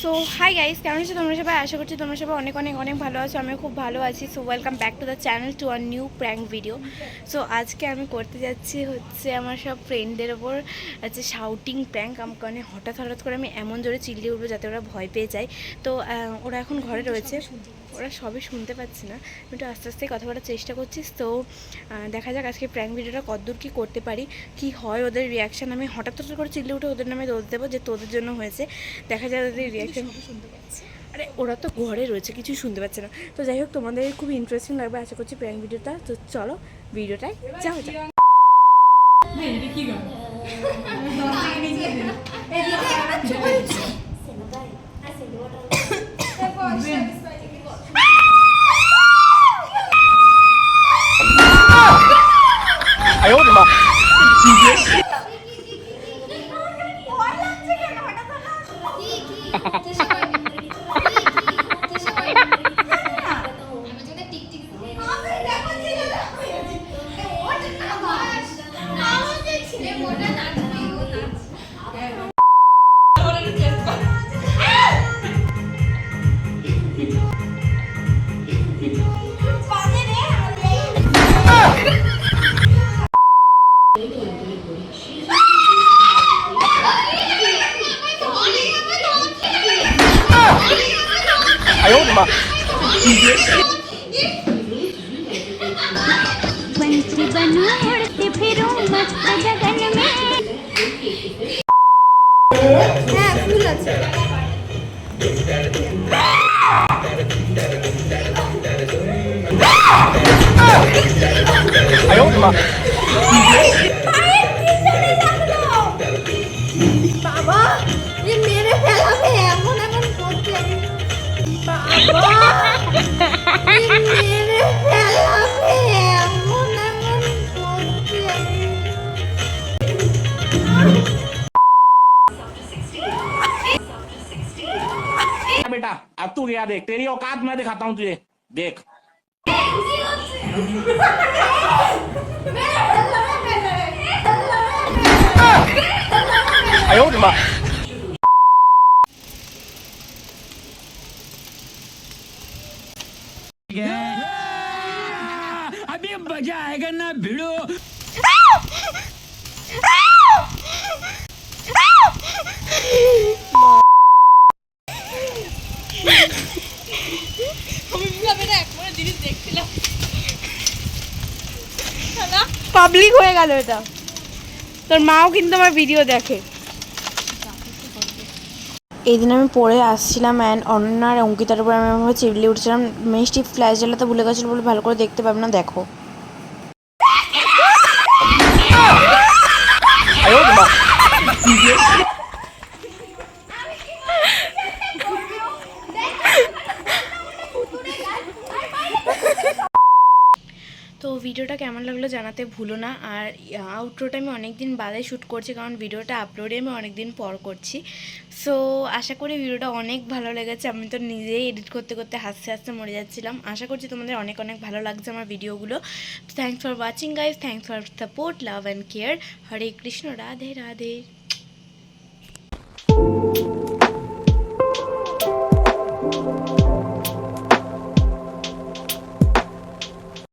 So hi guys কেমন আছো তোমরা সবাই? আশা করছি তোমরা সবাই অনেক অনেক অনেক ভালো আছো আমি খুব ভালো আছি। So welcome back to the channel to our new prank video so আজকে আমি করতে যাচ্ছি হচ্ছে আমার সব ফ্রেন্ডদের ওপর হচ্ছে শাউটিং প্র্যাঙ্ক আমাকে অনেক হঠাৎ হঠাৎ করে আমি এমন জোরে চিল্লি উঠবো যাতে ওরা ভয় পেয়ে যায়। তো ওরা এখন ঘরে রয়েছে। ওরা সবই শুনতে পাচ্ছে না। আমি একটু আস্তে আস্তে কথা বলার চেষ্টা করছি। তো দেখা যাক আজকে প্র্যাঙ্ক ভিডিওটা কতদূর কী করতে পারি কি হয় ওদের রিয়াকশান আমি হঠাৎ হঠাৎ করে চিল্লে উঠে ওদের নামে দোষ দেবো যে তোদের জন্য হয়েছে। দেখা যায় ওদের রিয়াকশান শুনতে পাচ্ছে। আরে ওরা তো ঘরে রয়েছে কিছুই শুনতে পাচ্ছে না। তো যাই হোক তোমাদের খুব ইন্টারেস্টিং লাগবে আশা করছি প্র্যাঙ্ক ভিডিওটা তো চলো ভিডিওটায় যাও যাও কি पंछी बनूं उड़ती फिरूं मस्त गगन में হ্যাঁ ফুল আছে বাবা अब तू गया देख तेरी औकात मैं दिखाता हूँ तुझे। देख। अभी मज़ा आएगा ना भिड़ो। পাবলিক হয়ে গেল এটা। তোর মাও কিন্তু আমার ভিডিও দেখে। এই দিন আমি পড়ে আসছিলাম অ্যান্ড অনন্যা আর অঙ্কিতার উপর আমি চিবলি উঠছিলাম। মিষ্টি ফ্ল্যাশ জ্বালাতে ভুলে গেছিল বলে ভালো করে দেখতে পাবে না, দেখো। ভিডিওটা কেমন লাগল জানাতে ভুলো না। আর আউটরোটা আমি অনেক দিন বাদে শ্যুট করছি কারণ ভিডিওটা আপলোডে আমি অনেক দিন পর করছি। সো আশা করি ভিডিওটা অনেক ভালো লেগেছে। আমি তো নিজেই এডিট করতে করতে হাসতে হাসতে মরে যাচ্ছিলাম। আশা করছি তোমাদের অনেক অনেক ভালো লাগছে আমার ভিডিওগুলো। Thanks for watching guys thanks for support love and care Hare Krishna Radhe Radhe